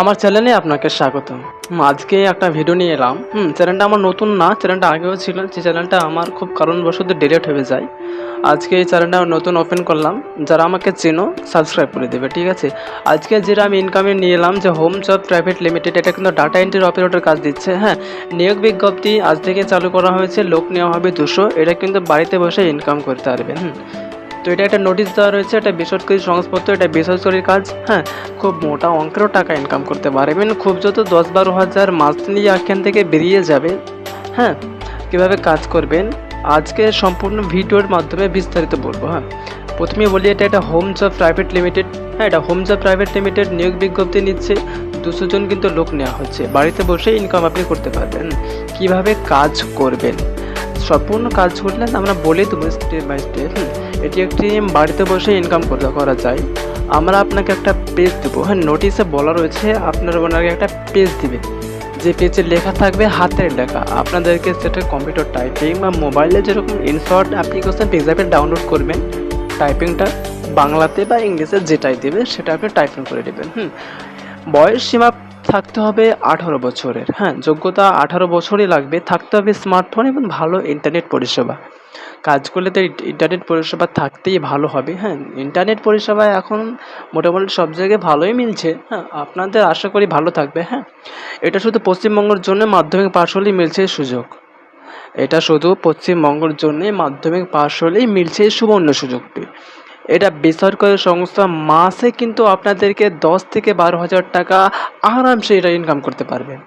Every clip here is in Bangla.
আমার চ্যানেলে আপনাকে স্বাগত আজকে একটা ভিডিও নিয়ে এলাম। হুম, চ্যানেলটা আমার নতুন না, চ্যানেলটা আগেও ছিল, যে চ্যানেলটা আমার খুব কারণবশত ডিলেট হয়ে যায়। আজকে এই চ্যানেলটা নতুন ওপেন করলাম। যারা আমাকে চেনো সাবস্ক্রাইব করে দেবে, ঠিক আছে? আজকে যেটা আমি ইনকামে নিয়ে এলাম, যে হোম জব প্রাইভেট লিমিটেড এটা কিন্তু ডাটা এন্ট্রি অপারেটর কাজ দিচ্ছে হ্যাঁ? নিয়োগ বিজ্ঞপ্তি আজ থেকে চালু করা হয়েছে, লোক নেওয়া হবে দুশো, এটা কিন্তু বাড়িতে বসে ইনকাম করতে পারবেন হুম? তো এটা একটা নোটিশ দেওয়া রয়েছে, এটা বেসরকারি সংস্থাপত্র এটা বেসরকারি কাজ। হ্যাঁ খুব মোটা অঙ্কেরও টাকা ইনকাম করতে পারে। পারবেন খুব যত দশ বারো হাজার মান্থলি এখান থেকে বেরিয়ে যাবে হ্যাঁ কীভাবে কাজ করবেন, আজকে সম্পূর্ণ ভিডিওর মাধ্যমে বিস্তারিত বলব হ্যাঁ। প্রথমে বলি, এটা একটা হোম জব প্রাইভেট লিমিটেড হ্যাঁ এটা হোম জব প্রাইভেট লিমিটেড নিয়োগ বিজ্ঞপ্তি নিচ্ছে। দুশো জন কিন্তু লোক নেওয়া হচ্ছে। বাড়িতে বসে ইনকাম আপনি করতে পারবেন। কীভাবে কাজ করবেন? সম্পূর্ণ কাজ করলে আমরা বলে দেবো স্টেপ বাই স্টেপ এটি একটি বাড়িতে বসে ইনকাম করতে করা যায়। আমরা আপনাকে একটা পেজ দেবো হ্যাঁ নোটিশে বলা রয়েছে, আপনার ওনাকে একটা পেজ দিবে, যে পেজে লেখা থাকবে হাতের লেখা। আপনাদেরকে সেটা কম্পিউটার টাইপিং বা মোবাইলে যেরকম ইনশর্ট অ্যাপ্লিকেশন পেজ অ্যাপে ডাউনলোড করবেন টাইপিংটা বাংলাতে বা ইংলিশে যেটাই দেবে সেটা আপনি টাইপিং করে দেবেন, হুম। বয়স সীমা থাকতে হবে আঠারো বছরের। হ্যাঁ যোগ্যতা আঠারো বছরই লাগবে। থাকতে হবে স্মার্টফোন এবং ভালো ইন্টারনেট পরিষেবা। কাজ করলে তো ইন্টারনেট পরিষেবা থাকতেই ভালো হবে। হ্যাঁ ইন্টারনেট পরিষেবা এখন মোটামুটি সব জায়গায় ভালোই মিলছে। হ্যাঁ আপনাদের আশা করি ভালো থাকবে। হ্যাঁ এটা শুধু পশ্চিমবঙ্গের জন্য মাধ্যমিক পাশ হলেই মিলছে সুযোগ। এটা শুধু পশ্চিমবঙ্গের জন্য মাধ্যমিক পাশ হলেই মিলছে সুবর্ণ সুযোগটি। এটা বেসরকারি সংস্থা মাসে কিন্তু আপনাদেরকে দশ থেকে বারো হাজার টাকা আরামসে এটা ইনকাম করতে পারবেন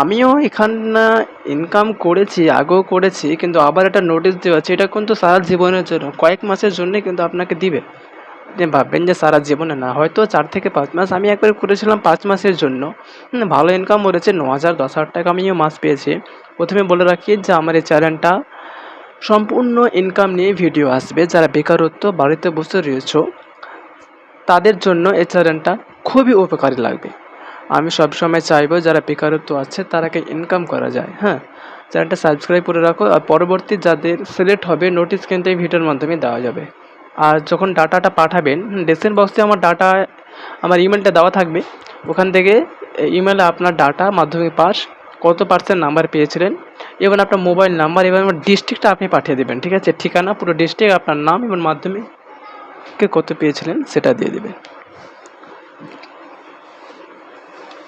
আমিও এখানে ইনকাম করেছি, আগেও করেছি, কিন্তু আবার একটা নোটিশ দেওয়া আছে, এটা কিন্তু সারা জীবনের জন্য, কয়েক মাসের জন্যই কিন্তু আপনাকে দিবে। আপনি ভাববেন যে সারা জীবনে না, হয়তো চার থেকে পাঁচ মাস, আমি একবার করেছিলাম পাঁচ মাসের জন্য। ভালো ইনকাম করেছে ন হাজার, দশ হাজার টাকা আমিও মাস পেয়েছি। প্রথমে বলে রাখি যে আমার এই চ্যানেলটা সম্পূর্ণ ইনকাম নিয়ে ভিডিও আসবে, যারা বেকারত্ব বাড়িতে বসে রয়েছে, তাদের জন্য এই চ্যানেলটা খুবই উপকারী লাগবে। আমি সবসময় চাইব যারা বেকারত্ব আছে তারাকে ইনকাম করা যায় হ্যাঁ? চ্যানেলটা সাবস্ক্রাইব করে রাখো, আর পরবর্তী যাদের সিলেক্ট হবে নোটিশ কিন্তু এই ভিডিওর মাধ্যমে দেওয়া যাবে। আর যখন ডাটাটা পাঠাবেন ডেসেন বক্সে আমার ডাটা আমার ইমেলটা দেওয়া থাকবে। ওখান থেকে ইমেলে আপনার ডাটা মাধ্যমিক পাস কত পার্সেন্ট নাম্বার পেয়েছিলেন? এবং আপনার মোবাইল নাম্বার এবং ডিস্ট্রিক্টটা আপনি পাঠিয়ে দেবেন, ঠিক আছে? ঠিকানা, পুরো ডিস্ট্রিক্ট আপনার নাম এবং মাধ্যমিকে কত পেয়েছিলেন সেটা দিয়ে দেবেন।